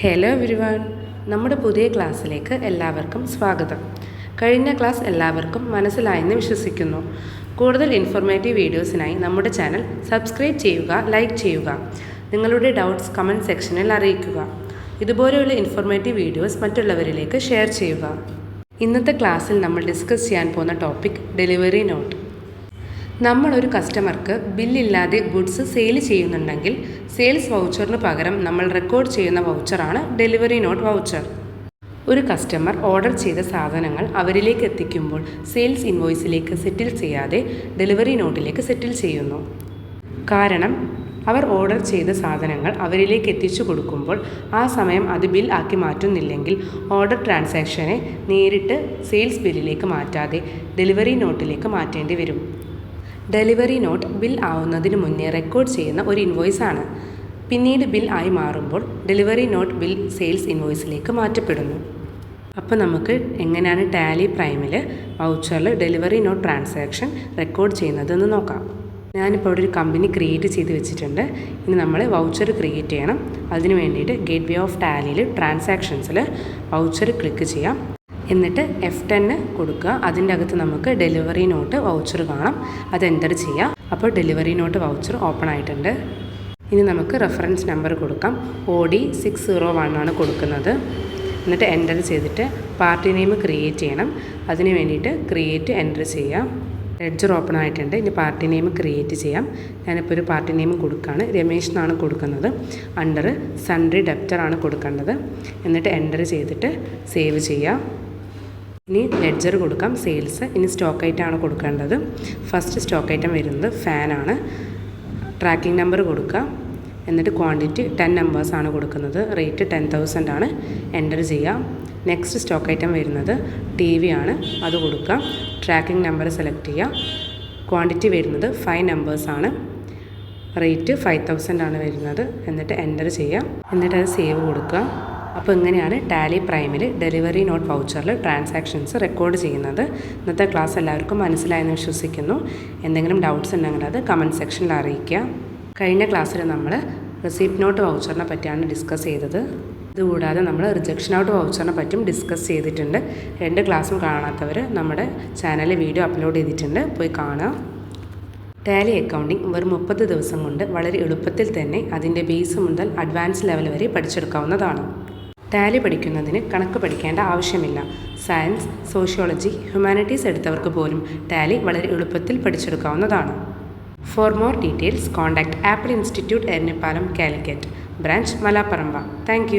Hello everyone നമ്മുടെ പുതിയ ക്ലാസ്സിലേക്ക് എല്ലാവർക്കും സ്വാഗതം. കഴിഞ്ഞ ക്ലാസ് എല്ലാവർക്കും മനസ്സിലായെന്ന് വിശ്വസിക്കുന്നു. കൂടുതൽ ഇൻഫോർമേറ്റീവ് വീഡിയോസിനായി നമ്മുടെ ചാനൽ സബ്സ്ക്രൈബ് ചെയ്യുക ലൈക്ക് ചെയ്യുക. നിങ്ങളുടെ ഡൗട്ട്സ് കമന്റ് സെക്ഷനിൽ അറിയിക്കുക. ഇതുപോലെയുള്ള ഇൻഫോർമേറ്റീവ് വീഡിയോസ് മറ്റുള്ളവരിലേക്ക് ഷെയർ ചെയ്യുക. ഇന്നത്തെ ക്ലാസ്സിൽ നമ്മൾ ഡിസ്കസ് ചെയ്യാൻ പോകുന്ന ടോപ്പിക് ഡെലിവറി നോട്ട് നമ്മളൊരു കസ്റ്റമർക്ക് ബില്ലില്ലാതെ ഗുഡ്സ് സെയിൽ ചെയ്യുന്നുണ്ടെങ്കിൽ സെയിൽസ് വൗച്ചറിന് പകരം നമ്മൾ റെക്കോർഡ് ചെയ്യുന്ന വൗച്ചറാണ് ഡെലിവറി നോട്ട് വൗച്ചർ ഒരു കസ്റ്റമർ ഓർഡർ ചെയ്ത സാധനങ്ങൾ അവരിലേക്ക് എത്തിക്കുമ്പോൾ സെയിൽസ് ഇൻവോയ്സിലേക്ക് സെറ്റിൽ ചെയ്യാതെ ഡെലിവറി നോട്ടിലേക്ക് സെറ്റിൽ ചെയ്യുന്നു. കാരണം അവർ ഓർഡർ ചെയ്ത സാധനങ്ങൾ അവരിലേക്ക് എത്തിച്ചു കൊടുക്കുമ്പോൾ ആ സമയം അത് ബിൽ ആക്കി മാറ്റുന്നില്ലെങ്കിൽ ഓർഡർ ട്രാൻസാക്ഷനെ നേരിട്ട് സെയിൽസ് ബില്ലിലേക്ക് മാറ്റാതെ ഡെലിവറി നോട്ടിലേക്ക് മാറ്റേണ്ടി വരും. ഡെലിവറി നോട്ട് ബിൽ ആവുന്നതിന് മുന്നേ റെക്കോർഡ് ചെയ്യുന്ന ഒരു ഇൻവോയ്സ് ആണ് പിന്നീട് ബിൽ ആയി മാറുമ്പോൾ ഡെലിവറി നോട്ട് ബിൽ സെയിൽസ് ഇൻവോയ്സിലേക്ക് മാറ്റപ്പെടുന്നു. അപ്പോൾ നമുക്ക് എങ്ങനെയാണ് ടാലി പ്രൈമിൽ വൗച്ചറിൽ ഡെലിവറി നോട്ട് ട്രാൻസാക്ഷൻ റെക്കോർഡ് ചെയ്യുന്നതെന്ന് നോക്കാം. ഞാനിപ്പോൾ ഇവിടെ ഒരു കമ്പനി ക്രിയേറ്റ് ചെയ്ത് വെച്ചിട്ടുണ്ട്. ഇനി നമ്മൾ വൗച്ചർ ക്രിയേറ്റ് ചെയ്യണം. അതിന് വേണ്ടിയിട്ട് ഗേറ്റ് വേ ഓഫ് ടാലിയിൽ ട്രാൻസാക്ഷൻസിൽ വൗച്ചർ ക്ലിക്ക് ചെയ്യാം. എന്നിട്ട് എഫ് ടെന്ന് കൊടുക്കുക. അതിന്റെ അകത്ത് നമുക്ക് ഡെലിവറി നോട്ട് വൗച്ചർ കാണാം. അത് എന്റർ ചെയ്യാം. അപ്പോൾ ഡെലിവറി നോട്ട് വൗച്ചർ ഓപ്പൺ ആയിട്ടുണ്ട്. ഇനി നമുക്ക് റെഫറൻസ് നമ്പർ കൊടുക്കാം. O D six zero one ആണ് കൊടുക്കുന്നത്. എന്നിട്ട് എന്റർ ചെയ്തിട്ട് പാർട്ടി നെയിം ക്രിയേറ്റ് ചെയ്യണം. അതിന് വേണ്ടിയിട്ട് ക്രിയേറ്റ് എന്റർ ചെയ്യാം. ലെഡ്ജർ ഓപ്പൺ ആയിട്ടുണ്ട്. ഇനി പാർട്ടി നെയിം ക്രിയേറ്റ് ചെയ്യാം. ഞാനിപ്പോൾ ഒരു പാർട്ടി നെയിം കൊടുക്കുകയാണ്. രമേഷ് എന്നാണ് കൊടുക്കുന്നത്. അണ്ടർ സൺഡ്രി ഡെപ്റ്റർ ആണ് കൊടുക്കേണ്ടത്. എന്നിട്ട് എന്റർ ചെയ്തിട്ട് സേവ് ചെയ്യാം. ഇനി ലെഡ്ജർ കൊടുക്കാം സെയിൽസ് ഇനി സ്റ്റോക്ക് ഐറ്റമാണ് കൊടുക്കേണ്ടത്. ഫസ്റ്റ് സ്റ്റോക്ക് ഐറ്റം വരുന്നത് ഫാനാണ് ട്രാക്കിംഗ് നമ്പർ കൊടുക്കുക. എന്നിട്ട് ക്വാണ്ടിറ്റി ടെൻ നമ്പേഴ്സാണ് കൊടുക്കുന്നത്. റേറ്റ് ടെൻ തൗസൻഡ് ആണ്. എന്റർ ചെയ്യാം നെക്സ്റ്റ് സ്റ്റോക്ക് ഐറ്റം വരുന്നത് ടി വി ആണ്. അത് കൊടുക്കുക. ട്രാക്കിംഗ് നമ്പർ സെലക്ട് ചെയ്യുക. ക്വാണ്ടിറ്റി വരുന്നത് ഫൈവ് നമ്പേഴ്സാണ് റേറ്റ് ഫൈവ് തൗസൻഡ് ആണ് വരുന്നത്. എന്നിട്ട് എന്റർ ചെയ്യുക. എന്നിട്ട് അത് സേവ് കൊടുക്കുക. അപ്പോൾ ഇങ്ങനെയാണ് ടാലി പ്രൈമിൽ ഡെലിവറി നോട്ട് വൗച്ചറിൽ ട്രാൻസാക്ഷൻസ് റെക്കോർഡ് ചെയ്യുന്നത്. ഇന്നത്തെ ക്ലാസ് എല്ലാവർക്കും മനസ്സിലായെന്ന് വിശ്വസിക്കുന്നു. എന്തെങ്കിലും ഡൗട്ട്സ് ഉണ്ടെങ്കിൽ അത് കമന്റ് സെക്ഷനിൽ അറിയിക്കുക. കഴിഞ്ഞ ക്ലാസ്സിൽ നമ്മൾ റിസീപ്റ്റ് നോട്ട് വൗച്ചറിനെ പറ്റിയാണ് ഡിസ്കസ് ചെയ്തത്. ഇതുകൂടാതെ നമ്മൾ റിജക്ഷൻ ഔട്ട് വൗച്ചറിനെ പറ്റിയും ഡിസ്കസ് ചെയ്തിട്ടുണ്ട്. രണ്ട് ക്ലാസ്സും കാണാത്തവർ നമ്മുടെ ചാനലിൽ വീഡിയോ അപ്ലോഡ് ചെയ്തിട്ടുണ്ട്. പോയി കാണുക. ടാലി അക്കൗണ്ടിംഗ് വെറും മുപ്പത് ദിവസം കൊണ്ട് വളരെ എളുപ്പത്തിൽ തന്നെ അതിന്റെ ബേസ് മുതൽ അഡ്വാൻസ് ലെവൽ വരെ പഠിച്ചെടുക്കാവുന്നതാണ്. ടാലി പഠിക്കുന്നതിന് കണക്ക് പഠിക്കേണ്ട ആവശ്യമില്ല. സയൻസ് സോഷ്യോളജി ഹ്യൂമാനിറ്റീസ് എടുത്തവർക്ക് പോലും ടാലി വളരെ എളുപ്പത്തിൽ പഠിച്ചെടുക്കാവുന്നതാണ്. For more details contact Apple institute Eranhipalam Calicut. Branch Malaparamba. Thank